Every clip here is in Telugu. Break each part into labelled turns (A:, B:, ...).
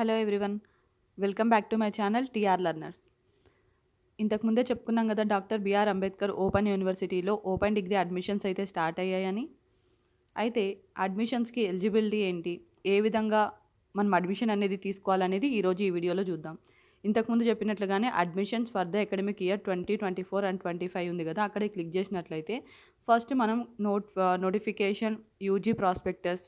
A: Hello everyone welcome back to my channel TR learners. ఇంతకుముందే చెప్పుకున్నాం కదా డాక్టర్ బిఆర్ అంబేద్కర్ ఓపెన్ యూనివర్సిటీలో ఓపెన్ డిగ్రీ అడ్మిషన్స్ అయితే స్టార్ట్ అయ్యాయని. అయితే అడ్మిషన్స్కి ఎలిజిబిలిటీ ఏంటి? ఏ విధంగా మనం అడ్మిషన్ అనేది తీసుకోవాలనేది ఈరోజు ఈ వీడియోలో చూద్దాం. ఇంతకుముందు చెప్పినట్లుగానే admissions for the academic year twenty twenty four and twenty five ఉంది కదా అక్కడే క్లిక్ చేసినట్లయితే ఫస్ట్ మనం note notification UG prospectus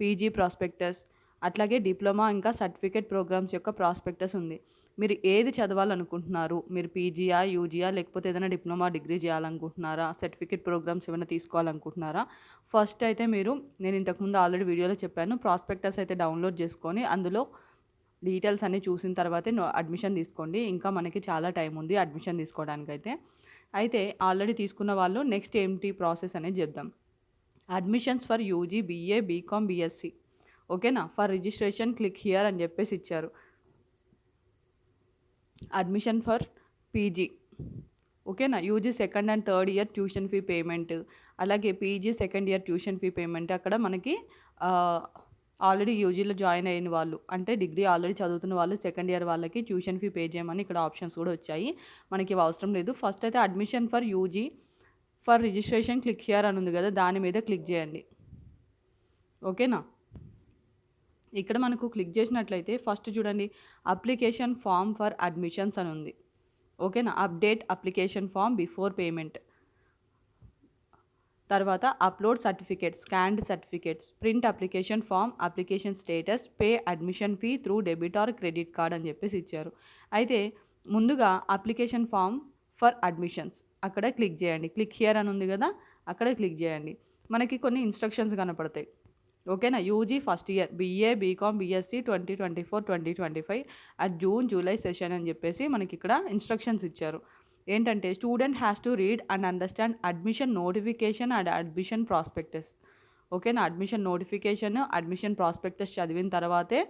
A: PG prospectus అట్లాగే డిప్లొమా ఇంకా సర్టిఫికేట్ ప్రోగ్రామ్స్ యొక్క ప్రాస్పెక్టస్ ఉంది. మీరు ఏది చదవాలనుకుంటున్నారు? మీరు పీజీయా యూజీయా లేకపోతే ఏదైనా డిప్లొమా డిగ్రీ చేయాలనుకుంటున్నారా? సర్టిఫికేట్ ప్రోగ్రామ్స్ ఏమైనా తీసుకోవాలనుకుంటున్నారా? ఫస్ట్ అయితే మీరు నేను ఇంతకుముందు ఆల్రెడీ వీడియోలో చెప్పాను ప్రాస్పెక్టస్ అయితే డౌన్లోడ్ చేసుకొని అందులో డీటెయిల్స్ అన్నీ చూసిన తర్వాతే అడ్మిషన్ తీసుకోండి. ఇంకా మనకి చాలా టైం ఉంది అడ్మిషన్ తీసుకోవడానికైతే. అయితే ఆల్రెడీ తీసుకున్న వాళ్ళు నెక్స్ట్ ఏంటి ప్రాసెస్ అనేది చెప్దాం. Admissions for UG BA BCom BSc. ఓకేనా? ఫర్ రిజిస్ట్రేషన్ క్లిక్ హియర్ అని చెప్పేసి ఇచ్చారు. Admission for PG. ఓకేనా? UG second and third year tuition fee payment. అలాగే PG second year tuition fee payment. అక్కడ మనకి ఆల్రెడీ యూజీలో జాయిన్ అయిన వాళ్ళు అంటే డిగ్రీ ఆల్రెడీ చదువుతున్న వాళ్ళు సెకండ్ ఇయర్ వాళ్ళకి ట్యూషన్ ఫీ పే చేయమని ఇక్కడ ఆప్షన్స్ కూడా వచ్చాయి. మనకి అవసరం లేదు. ఫస్ట్ అయితే admission for UG for registration click here అని ఉంది కదా దాని మీద క్లిక్ చేయండి. ఓకేనా? ఇక్కడ మనకు క్లిక్ చేసినట్లయితే ఫస్ట్ చూడండి అప్లికేషన్ ఫామ్ ఫర్ అడ్మిషన్స్ అని ఉంది. ఓకేనా update application form before payment తర్వాత upload certificates scanned certificates print application form application status pay admission fee through debit or credit card అని చెప్పేసి ఇచ్చారు. అయితే ముందుగా అప్లికేషన్ ఫామ్ ఫర్ అడ్మిషన్స్ అక్కడ క్లిక్ చేయండి. క్లిక్ హియర్ అని ఉంది కదా? అక్కడ క్లిక్ చేయండి. మనకి కొన్ని ఇన్స్ట్రక్షన్స్ కనపడతాయి. ఓకేనా? UG first year BA BCom BSc twenty twenty four twenty twenty five at June July session అని చెప్పేసి మనకి ఇక్కడ ఇన్స్ట్రక్షన్స్ ఇచ్చారు. ఏంటంటే student has to read and understand admission notification and admission prospectus. ఓకేనా? అడ్మిషన్ నోటిఫికేషన్ అడ్మిషన్ ప్రాస్పెక్టస్ చదివిన తర్వాతే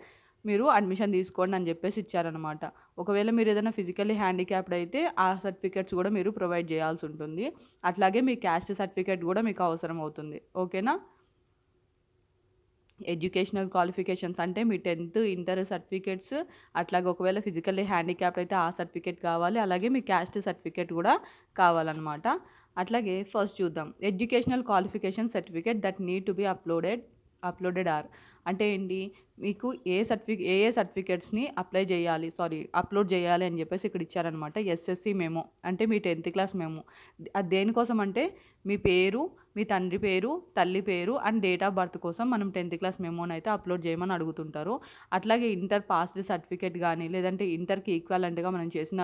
A: మీరు అడ్మిషన్ తీసుకోండి అని చెప్పేసి ఇచ్చారనమాట ఒకవేళ మీరు ఏదైనా ఫిజికల్లీ హ్యాండిక్యాప్డ్ అయితే ఆ సర్టిఫికేట్స్ కూడా మీరు ప్రొవైడ్ చేయాల్సి ఉంటుంది. అట్లాగే మీ క్యాస్ట్ సర్టిఫికేట్ కూడా మీకు అవసరం అవుతుంది. ఓకేనా? ఎడ్యుకేషనల్ క్వాలిఫికేషన్స్ అంటే మీ టెన్త్ ఇంటర్ సర్టిఫికేట్స్ అట్లాగే ఒకవేళ ఫిజికల్లీ హ్యాండిక్యాప్ అయితే ఆ సర్టిఫికేట్ కావాలి. అలాగే మీ క్యాస్ట్ సర్టిఫికేట్ కూడా కావాలన్నమాట. అట్లాగే ఫస్ట్ చూద్దాం. Educational qualification certificate that need to be uploaded uploaded are. అంటే ఏంటి? మీకు ఏ సర్టిఫికే ఏ ఏ సర్టిఫికేట్స్ని అప్లై చేయాలి సారీ అప్లోడ్ చేయాలి అని చెప్పేసి ఇక్కడ ఇచ్చారనమాట ఎస్ఎస్సి మేము అంటే మీ టెన్త్ క్లాస్ మేము. అది దేనికోసం అంటే మీ పేరు మీ తండ్రి పేరు తల్లి పేరు అండ్ డేట్ ఆఫ్ బర్త్ కోసం మనం టెన్త్ క్లాస్ మెమోని అయితే అప్లోడ్ చేయమని అడుగుతుంటారు. అట్లాగే ఇంటర్ పాస్డ్ సర్టిఫికేట్ కానీ లేదంటే ఇంటర్కి ఈక్వాలెంట్గా మనం చేసిన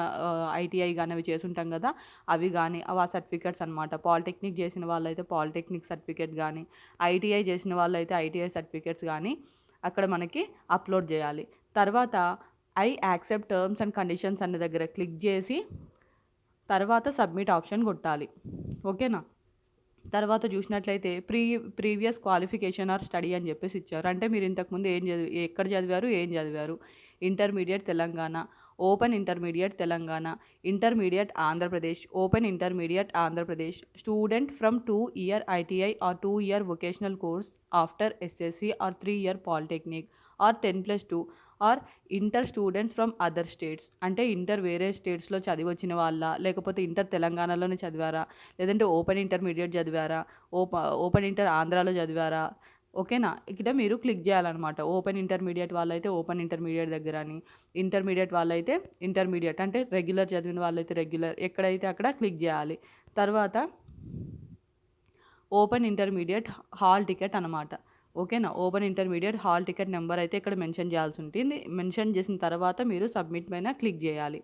A: ఐటీఐ కానీ అవి చేసుంటాం కదా అవి కానీ అవి ఆ సర్టిఫికేట్స్ అనమాట పాలిటెక్నిక్ చేసిన వాళ్ళైతే పాలిటెక్నిక్ సర్టిఫికేట్ కానీ ఐటీఐ చేసిన వాళ్ళైతే ఐటీఐ సర్టిఫికేట్స్ కానీ అక్కడ మనకి అప్లోడ్ చేయాలి. తర్వాత I accept terms and conditions అనే దగ్గర క్లిక్ చేసి తర్వాత సబ్మిట్ ఆప్షన్ కొట్టాలి. ఓకేనా? తర్వాత చూసినట్లయితే pre previous qualification or study అని చెప్పేసి ఇచ్చారు. అంటే మీరు ఇంతకుముందు ఏం చదివి ఎక్కడ చదివారు ఏం చదివారు? Intermediate Telangana. Open intermediate Telangana intermediate Andhra Pradesh open intermediate Andhra Pradesh. Student from two year ITI or two year vocational course after SSC or three year polytechnic or ten plus two or inter students from other states. అంటే ఇంటర్ వేరే స్టేట్స్లో చదివి వచ్చిన వాళ్ళ? లేకపోతే ఇంటర్ తెలంగాణలోనే చదివారా? లేదంటే ఓపెన్ ఇంటర్మీడియట్ చదివారా? ఓప ఓపెన్ ఇంటర్ ఆంధ్రాలో చదివారా? ఓకేనా? ఇక్కడ మీరు క్లిక్ చేయాలన్నమాట. ఓపెన్ ఇంటర్మీడియట్ వాళ్ళైతే ఓపెన్ ఇంటర్మీడియట్ దగ్గర అని. ఇంటర్మీడియట్ వాళ్ళైతే ఇంటర్మీడియట్ అంటే రెగ్యులర్ చదివిన వాళ్ళైతే రెగ్యులర్ ఎక్కడైతే అక్కడ క్లిక్ చేయాలి. తర్వాత ఓపెన్ ఇంటర్మీడియట్ హాల్ టికెట్ అనమాట ఓకేనా? Open intermediate hall ticket number అయితే ఇక్కడ మెన్షన్ చేయాల్సి ఉంటుంది. మెన్షన్ చేసిన తర్వాత మీరు సబ్మిట్ పైన క్లిక్ చేయాలి.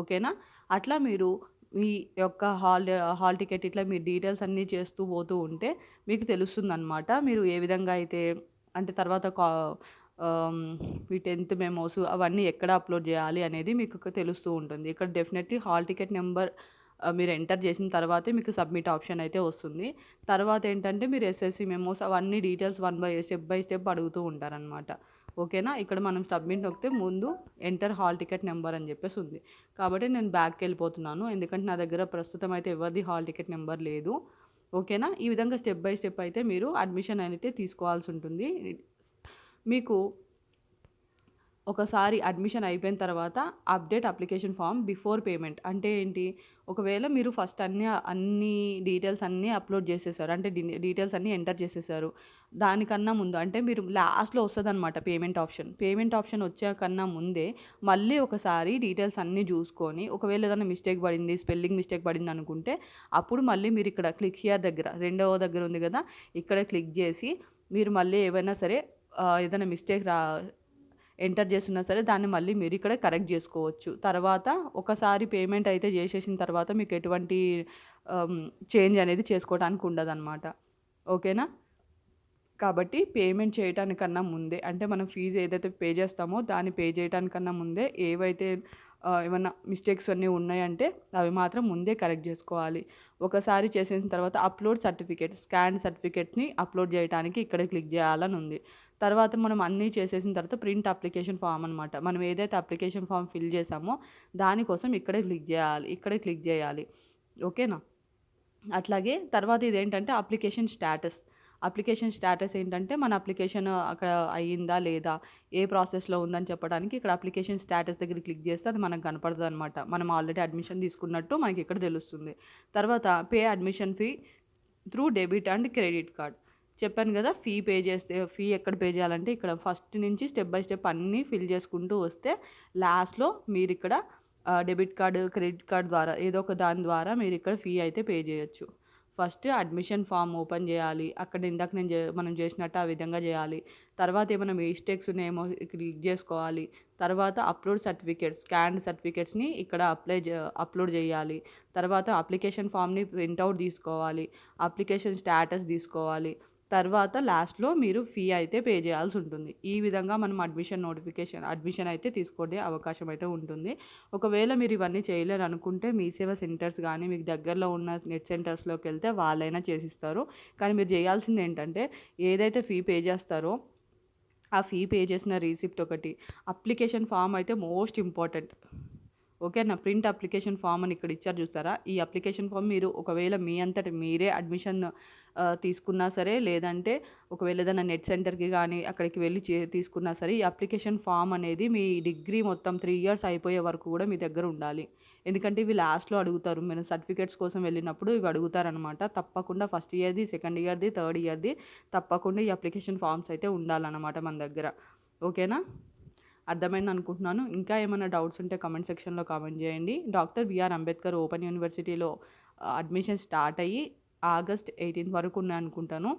A: ఓకేనా? అట్లా మీరు మీ యొక్క హాల్ హాల్ టికెట్ ఇట్లా మీ డీటెయిల్స్ అన్నీ చేస్తూ పోతూ ఉంటే మీకు తెలుస్తుంది అనమాట మీరు ఏ విధంగా అయితే అంటే తర్వాత కా మీ టెన్త్ మెమోస్ అవన్నీ ఎక్కడ అప్లోడ్ చేయాలి అనేది మీకు తెలుస్తూ ఉంటుంది. ఇక్కడ డెఫినెట్లీ హాల్ టికెట్ నెంబర్ మీరు ఎంటర్ చేసిన తర్వాతే మీకు సబ్మిట్ ఆప్షన్ అయితే వస్తుంది. తర్వాత ఏంటంటే మీరు ఎస్ఎస్సి మెమోస్ అవన్నీ details one by step by step అడుగుతూ ఉంటారనమాట ఓకేనా? ఇక్కడ మనం సబ్మిట్ నొక్కితే ముందు ఎంటర్ హాల్ టికెట్ నెంబర్ అని చెప్పేసి ఉంది. కాబట్టి నేను బ్యాక్కి వెళ్ళిపోతున్నాను. ఎందుకంటే నా దగ్గర ప్రస్తుతం అయితే ఎవరిది హాల్ టికెట్ నెంబర్ లేదు. ఓకేనా? ఈ విధంగా స్టెప్ బై స్టెప్ అయితే మీరు అడ్మిషన్ అయితే తీసుకోవాల్సి ఉంటుంది. మీకు ఒకసారి అడ్మిషన్ అయిపోయిన తర్వాత update application form before payment. అంటే ఏంటి? ఒకవేళ మీరు ఫస్ట్ అన్ని అన్ని డీటెయిల్స్ అన్నీ అప్లోడ్ చేసేసారు. అంటే డీటెయిల్స్ అన్నీ ఎంటర్ చేసేసారు. దానికన్నా ముందు అంటే మీరు లాస్ట్లో వస్తుంది అనమాట పేమెంట్ ఆప్షన్. పేమెంట్ ఆప్షన్ వచ్చాకన్నా ముందే మళ్ళీ ఒకసారి డీటెయిల్స్ అన్నీ చూసుకొని ఒకవేళ ఏదైనా మిస్టేక్ పడింది స్పెల్లింగ్ మిస్టేక్ పడింది అనుకుంటే అప్పుడు మళ్ళీ మీరు ఇక్కడ క్లిక్ హియర్ దగ్గర రెండవ దగ్గర ఉంది కదా ఇక్కడ క్లిక్ చేసి మీరు మళ్ళీ ఏవైనా సరే ఏదైనా మిస్టేక్ రా ఎంటర్ చేస్తున్నా సరే దాన్ని మళ్ళీ మీరు ఇక్కడ కరెక్ట్ చేసుకోవచ్చు. తర్వాత ఒకసారి పేమెంట్ అయితే చేసేసిన తర్వాత మీకు ఎటువంటి చేంజ్ అనేది చేసుకోవడానికి ఉండదన్నమాట. ఓకేనా? కాబట్టి పేమెంట్ చేయడానికన్నా ముందే అంటే మనం ఫీజు ఏదైతే పే చేస్తామో దాన్ని పే చేయడానికన్నా ముందే ఏవైతే ఏమన్నా మిస్టేక్స్ అన్నీ ఉన్నాయంటే అవి మాత్రం ముందే కరెక్ట్ చేసుకోవాలి. ఒకసారి చేసిన తర్వాత అప్లోడ్ సర్టిఫికేట్ స్కాన్ సర్టిఫికేట్ని అప్లోడ్ చేయడానికి ఇక్కడ క్లిక్ చేయాలని ఉంది. తర్వాత మనం అన్నీ చేసేసిన తర్వాత ప్రింట్ అప్లికేషన్ ఫామ్ అనమాట మనం ఏదైతే అప్లికేషన్ ఫామ్ ఫిల్ చేసామో దానికోసం ఇక్కడే క్లిక్ చేయాలి ఇక్కడే క్లిక్ చేయాలి. ఓకేనా? అట్లాగే తర్వాత ఇదేంటంటే అప్లికేషన్ స్టేటస్ అప్లికేషన్ స్టేటస్ ఏంటంటే మన అప్లికేషన్ అక్కడ అయ్యిందా లేదా ఏ ప్రాసెస్లో ఉందని చెప్పడానికి ఇక్కడ అప్లికేషన్ స్టేటస్ దగ్గర క్లిక్ చేస్తే అది మనకు కనపడుతుంది అనమాట మనం ఆల్రెడీ అడ్మిషన్ తీసుకున్నట్టు మనకి ఇక్కడ తెలుస్తుంది. తర్వాత pay admission fee through debit and credit card. చెప్పాను కదా ఫీ పే చేస్తే ఫీ ఎక్కడ పే చేయాలంటే ఇక్కడ ఫస్ట్ నుంచి స్టెప్ బై స్టెప్ అన్నీ ఫిల్ చేసుకుంటూ వస్తే లాస్ట్లో మీరు ఇక్కడ డెబిట్ కార్డు క్రెడిట్ కార్డ్ ద్వారా ఏదో ఒక దాని ద్వారా మీరు ఇక్కడ ఫీ అయితే పే చేయొచ్చు. ఫస్ట్ అడ్మిషన్ ఫామ్ ఓపెన్ చేయాలి. అక్కడ ఇందాక నేను మనం చేసినట్టు ఆ విధంగా చేయాలి. తర్వాత ఏమైనా మిస్టేక్స్ ఉన్నాయేమో క్లిక్ చేసుకోవాలి. తర్వాత అప్లోడ్ సర్టిఫికేట్స్ స్కాన్ సర్టిఫికేట్స్ని ఇక్కడ అప్లై అప్లోడ్ చేయాలి. తర్వాత అప్లికేషన్ ఫామ్ని ప్రింట్అవుట్ తీసుకోవాలి. అప్లికేషన్ స్టేటస్ తీసుకోవాలి. తర్వాత లాస్ట్లో మీరు ఫీ అయితే పే చేయాల్సి ఉంటుంది. ఈ విధంగా మనం అడ్మిషన్ నోటిఫికేషన్ అడ్మిషన్ అయితే తీసుకునే అవకాశం అయితే ఉంటుంది. ఒకవేళ మీరు ఇవన్నీ చేయలేరు అనుకుంటే మీ సేవ సెంటర్స్ కానీ మీకు దగ్గరలో ఉన్న నెట్ సెంటర్స్లోకి వెళ్తే వాళ్ళైనా చేసిస్తారు. కానీ మీరు చేయాల్సింది ఏంటంటే ఏదైతే ఫీ పే చేస్తారో ఆ ఫీ పే చేసిన రీసిప్ట్ ఒకటి అప్లికేషన్ ఫామ్ అయితే మోస్ట్ ఇంపార్టెంట్. ఓకేనా ప్రింట్ అప్లికేషన్ ఫామ్ అని ఇక్కడ ఇచ్చారు చూస్తారా? ఈ అప్లికేషన్ ఫామ్ మీరు ఒకవేళ మీ అంతటి మీరే అడ్మిషన్ తీసుకున్నా సరే లేదంటే ఒకవేళ ఏదైనా నెట్ సెంటర్కి కానీ అక్కడికి వెళ్ళి చే తీసుకున్నా సరే ఈ అప్లికేషన్ ఫామ్ అనేది మీ డిగ్రీ మొత్తం త్రీ ఇయర్స్ అయిపోయే వరకు కూడా మీ దగ్గర ఉండాలి. ఎందుకంటే ఇవి లాస్ట్లో అడుగుతారు. మీరు సర్టిఫికేట్స్ కోసం వెళ్ళినప్పుడు ఇవి అడుగుతారనమాట. తప్పకుండా ఫస్ట్ ఇయర్ది సెకండ్ ఇయర్ది థర్డ్ ఇయర్ది తప్పకుండా ఈ అప్లికేషన్ ఫామ్స్ అయితే ఉండాలన్నమాట మన దగ్గర. ఓకేనా? అర్థమైంది అనుకుంటున్నాను. ఇంకా ఏమైనా డౌట్స్ ఉంటే కమెంట్ సెక్షన్లో కామెంట్ చేయండి. డాక్టర్ బిఆర్ అంబేద్కర్ ఓపెన్ యూనివర్సిటీలో అడ్మిషన్ స్టార్ట్ అయ్యి ఆగస్ట్ ఎయిటీన్త్ వరకు ఉన్నాయి అనుకుంటాను.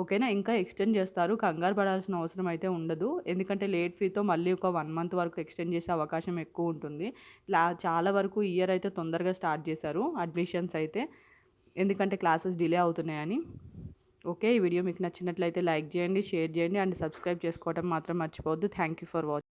A: ఓకేనా? ఇంకా ఎక్స్టెండ్ చేస్తారు. కంగారు పడాల్సిన అవసరం అయితే ఉండదు. ఎందుకంటే లేట్ ఫీతో మళ్ళీ ఒక వన్ మంత్ వరకు ఎక్స్టెండ్ చేసే అవకాశం ఎక్కువ ఉంటుంది. లా చాలా వరకు ఇయర్ అయితే తొందరగా స్టార్ట్ చేశారు అడ్మిషన్స్ అయితే. ఎందుకంటే క్లాసెస్ డిలే అవుతున్నాయని. ఓకే? ఈ వీడియో మీకు నచ్చినట్లయితే లైక్ చేయండి షేర్ చేయండి అండ్ సబ్స్క్రైబ్ చేసుకోవడం మాత్రం మర్చిపోవద్దు. Thank you for watching.